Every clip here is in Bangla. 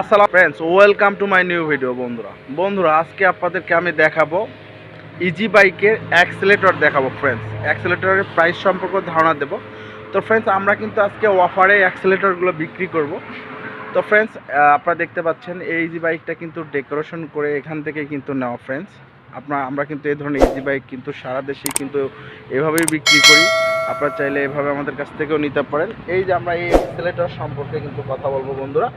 আসসালাম friends welcome to my new video বন্ধুরা। বন্ধুরা, আজকে আপনাদেরকে আমি দেখাবো ইজি বাইকের অ্যাক্সেলেটর দেখাবো ফ্রেন্ডস অ্যাক্সেলেটরের প্রাইস সম্পর্কে ধারণা দেবো। তো ফ্রেন্ডস আমরা কিন্তু আজকে অফারে অ্যাক্সেলেটরগুলো বিক্রি করব। তো ফ্রেন্ডস আপনারা দেখতে পাচ্ছেন, এই ইজি বাইকটা কিন্তু ডেকোরেশন করে এখান থেকে কিন্তু নেওয়া ফ্রেন্ডস আপনার, আমরা কিন্তু এই ধরনের ইজি বাইক কিন্তু সারা দেশে কিন্তু এভাবেই বিক্রি করি। আপনারা চাইলে এভাবে আমাদের কাছ থেকেও নিতে পারেন। এই যে আমরা এই অ্যাক্সেলেটর সম্পর্কে কিন্তু কথা বলব, বন্ধুরা।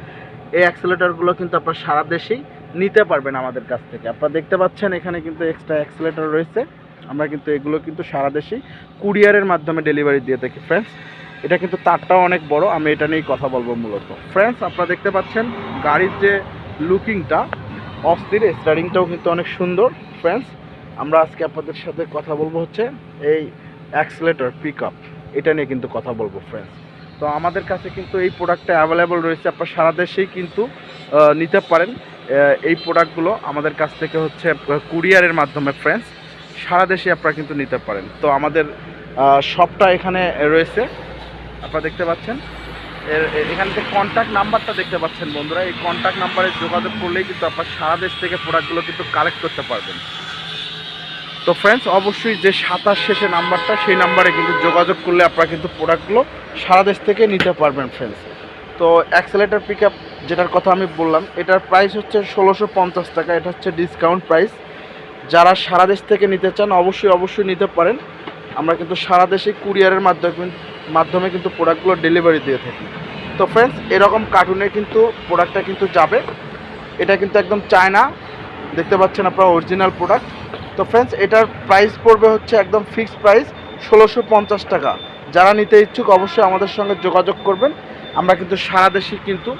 এই অ্যাক্সেলেটরগুলো কিন্তু আপনারা সারা দেশেই নিতে পারবেন আমাদের কাছ থেকে। আপনারা দেখতে পাচ্ছেন এখানে কিন্তু এক্সট্রা অ্যাক্সেলেটর রয়েছে। আমরা কিন্তু এগুলো কিন্তু সারা দেশেই কুরিয়ারের মাধ্যমে ডেলিভারি দিয়ে থাকি। ফ্রেন্ডস এটা কিন্তু তারটাও অনেক বড়। আমি এটা নিয়েই কথা বলব মূলত। ফ্রেন্ডস আপনারা দেখতে পাচ্ছেন গাড়ির যে লুকিংটা অস্থির স্টারিংটাও কিন্তু অনেক সুন্দর। ফ্রেন্ডস আমরা আজকে আপনাদের সাথে কথা বলব হচ্ছে এই অ্যাক্সেলেটর পিক এটা নিয়ে কিন্তু কথা বলব ফ্রেন্ডস তো আমাদের কাছে কিন্তু এই প্রোডাক্টটা অ্যাভেলেবল রয়েছে। আপনার সারা দেশেই কিন্তু নিতে পারেন। এই প্রোডাক্টগুলো আমাদের কাছ থেকে হচ্ছে কুরিয়ারের মাধ্যমে ফ্রেন্ডস সারা দেশে আপনারা কিন্তু নিতে পারেন। তো আমাদের শপটা এখানে রয়েছে। আপনারা দেখতে পাচ্ছেন? এর এখান থেকে কন্ট্যাক্ট নাম্বারটা দেখতে পাচ্ছেন বন্ধুরা, এই কন্ট্যাক্ট নাম্বারে যোগাযোগ করলেই কিন্তু আপনার সারা দেশ থেকে প্রোডাক্টগুলো কিন্তু কালেক্ট করতে পারবেন। তো ফ্রেন্ডস অবশ্যই যে সাতাশ শেষে নাম্বারটা, সেই নাম্বারে কিন্তু যোগাযোগ করলে আপনারা কিন্তু প্রোডাক্টগুলো সারা দেশ থেকে নিতে পারবেন ফ্রেন্ডস তো অ্যাক্সেলেটার পিক যেটার কথা আমি বললাম, এটার প্রাইস হচ্ছে ষোলোশো পঞ্চাশ টাকা। এটা হচ্ছে ডিসকাউন্ট প্রাইস যারা সারা দেশ থেকে নিতে চান, অবশ্যই অবশ্যই নিতে পারেন। আমরা কিন্তু সারা দেশে কুরিয়ারের মাধ্যমে মাধ্যমে কিন্তু প্রোডাক্টগুলো ডেলিভারি দিয়ে থাকি। তো ফ্রেন্ডস এরকম কার্টুনে কিন্তু প্রোডাক্টটা কিন্তু যাবে। এটা কিন্তু একদম চায়না দেখতে পাচ্ছেন আপনারা অরিজিনাল প্রোডাক্ট তো ফ্রেন্ডস এটার প্রাইস পড়বে হচ্ছে একদম ফিক্সড প্রাইস ষোলোশো পঞ্চাশ টাকা। যারা নিতে ইচ্ছুক অবশ্যই আমাদের সঙ্গে যোগাযোগ করবেন। আমরা কিন্তু সারা দেশে কিন্তু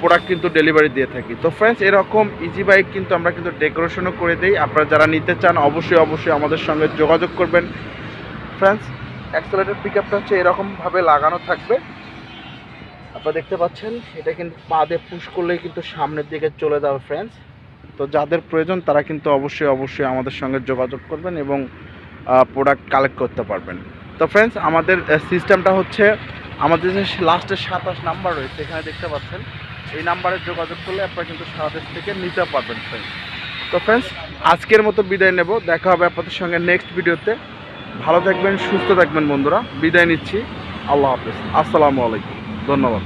প্রোডাক্ট কিন্তু ডেলিভারি দিয়ে থাকি। তো ফ্রেন্ডস এরকম ইজি বাইক কিন্তু আমরা কিন্তু ডেকোরেশনও করে দিই। আপনারা যারা নিতে চান, অবশ্যই অবশ্যই আমাদের সঙ্গে যোগাযোগ করবেন। ফ্রেন্ডস অ্যাক্সেলেটার পিক আপটা হচ্ছে এরকমভাবে লাগানো থাকবে। আপনারা দেখতে পাচ্ছেন এটা কিন্তু পা দিয়ে পুশ করলেই কিন্তু সামনের দিকে চলে যাবে ফ্রেন্ডস তো যাদের প্রয়োজন তারা কিন্তু অবশ্যই অবশ্যই আমাদের সঙ্গে যোগাযোগ করবেন এবং প্রোডাক্ট কালেক্ট করতে পারবেন। তো ফ্রেন্ডস আমাদের সিস্টেমটা হচ্ছে, আমাদের যে লাস্টের সাতাশ নাম্বার রয়েছে, এখানে দেখতে পাচ্ছেন, এই নাম্বারে যোগাযোগ করলে আপনারা কিন্তু সারা দেশ থেকে নিতে পারবেন ফ্রেন্ডস তো ফ্রেন্ডস আজকের মতো বিদায় নেব, দেখা হবে আপনাদের সঙ্গে নেক্সট ভিডিওতে ভালো থাকবেন, সুস্থ থাকবেন বন্ধুরা, বিদায় নিচ্ছি। আল্লাহ হাফেজ। আসসালামু আলাইকুম। ধন্যবাদ।